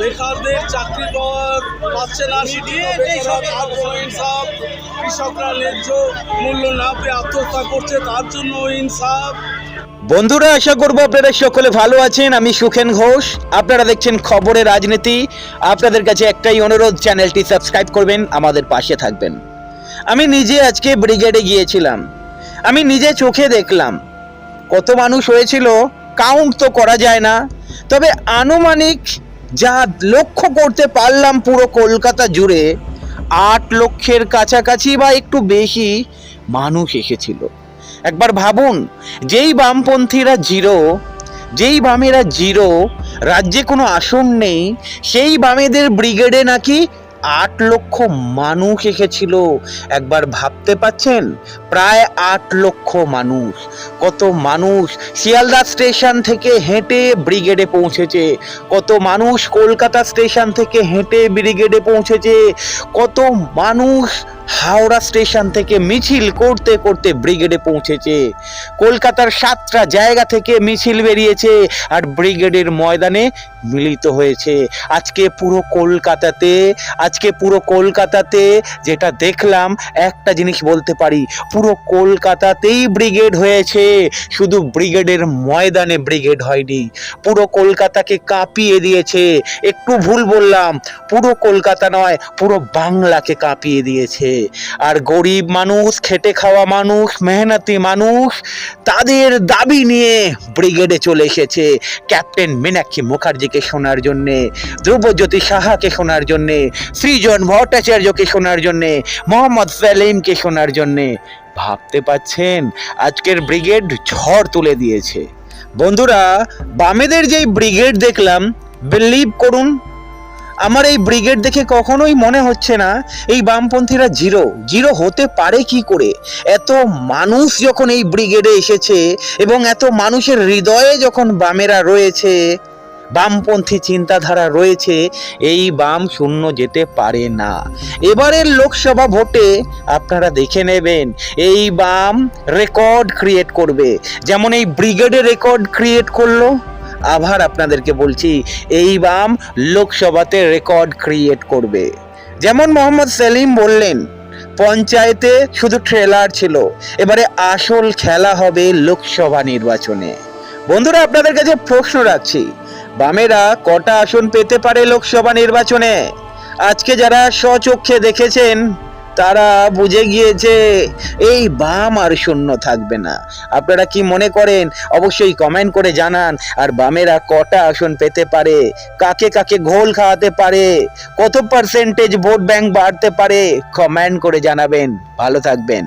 বেকারদের চাকরি পাওয়া পাচ্ছে না ইনসাফ কৃষকরা ন্যায্য মূল্য না পেয়ে আত্মহত্যা করছে তার জন্য ইনসাফ। বন্ধুরা আশা করব আপনারা সকলে ভালো আছেন। আমি সুখেন ঘোষ। আপনারা দেখছেন খবরে রাজনীতি। আপনাদের কাছে একটাই অনুরোধ চ্যানেলটি সাবস্ক্রাইব করবেন আমাদের পাশে থাকবেন। আমি নিজে আজকে ব্রিগেডে গিয়েছিলাম। আমি নিজে চোখে দেখলাম। কত মানুষ হয়েছিল কাউন্ট তো করা যায় না। তবে আনুমানিক যা লক্ষ্য করতে পারলাম পুরো কলকাতা জুড়ে, আট লক্ষের কাছাকাছি বা একটু বেশি মানুষ এসেছিল। একবার ভাবুন, যেই বামপন্থীরা জিরো, যেই বামেরা জিরো, রাজ্যে কোনো আসন নেই, সেই বামেদের ব্রিগেডে নাকি আট লক্ষ মানুষ এসেছিল। একবার ভাবতে পাচ্ছেন প্রায় আট লক্ষ মানুষ। কত মানুষ শিয়ালদা স্টেশন থেকে হেঁটে ব্রিগেডে পৌঁছেছে। কত মানুষ কলকাতা স্টেশন থেকে হেঁটে ব্রিগেডে পৌঁছেছে। কত মানুষ হাওড়া স্টেশন থেকে মিছিল করতে করতে ব্রিগেডে পৌঁছেছে। কলকাতার সাতটা জায়গা থেকে মিছিল বেরিয়েছে আর ব্রিগেডের ময়দানে মিলিত হয়েছে। আজকে পুরো কলকাতাতে, আজকে পুরো কলকাতাতে যেটা দেখলাম, একটা জিনিস বলতে পারি, পুরো কলকাতাতেই ব্রিগেড হয়েছে। শুধু ব্রিগেডের ময়দানে ব্রিগেড হয়নি, পুরো কলকাতাকে কাঁপিয়ে দিয়েছে। একটু ভুল বললাম, পুরো কলকাতা নয়, পুরো বাংলাকে কাঁপিয়ে দিয়েছে। আর গরিব মানুষ, খেটে খাওয়া মানুষ, মেহনতি মানুষ, তাদের দাবি নিয়ে ব্রিগেডে চলে এসেছে ক্যাপ্টেন মীনাক্ষী মুখার্জিকে শোনার জন্যে, ধ্রুবজ্যোতি সাহাকে শোনার জন্যে, সৃজন ভট্টাচার্যকে শোনার জন্যে, মোহাম্মদ সেলিমকে শোনার জন্যে। ভাবতে পাচ্ছেন? আজকের ব্রিগেড ঝড় তুলে দিয়েছে। বন্ধুরা, বামেদের যেই ব্রিগেড দেখলাম, বিলিভ করুন আমার এই ব্রিগেড দেখে কখনোই মনে হচ্ছে না এই বামপন্থীরা জিরো। জিরো হতে পারে কি করে? এত মানুষ যখন এই ব্রিগেডে এসেছে এবং এত মানুষের হৃদয়ে যখন বামেরা রয়েছে, বামপন্থী চিন্তাধারা রয়েছে, এই বাম শূন্য যেতে পারে না। এবারের লোকসভা ভোটে আপনারা দেখে নেবেন, এই বাম রেকর্ড ক্রিয়েট করবে। যেমন এই ব্রিগেডে রেকর্ড ক্রিয়েট করল আবার আপনাদেরকে বলছি, এই বাম লোকসভাতে রেকর্ড ক্রিয়েট করবে। যেমন মোহাম্মদ সেলিম বললেন, পঞ্চায়েতে শুধু ট্রেলার ছিল, এবারে আসল খেলা হবে লোকসভা নির্বাচনে। বন্ধুরা, আপনাদের কাছে প্রশ্ন রাখছি, বামেরা কটা আসন পেতে পারে লোকসভা নির্বাচনে? আজকে যারা স্বচক্ষে দেখেছেন তারা বুঝে গিয়েছে, এই বাম আর শূন্য থাকবে না। আপনারা কি মনে করেন? অবশ্যই কমেন্ট করে জানান। আর বামেরা কটা আসন পেতে পারে? কাকে কাকে ঘোল খাওয়াতে পারে? কত পার্সেন্টেজ ভোট ব্যাংক বাড়তে পারে? কমেন্ট করে জানাবেন। ভালো থাকবেন।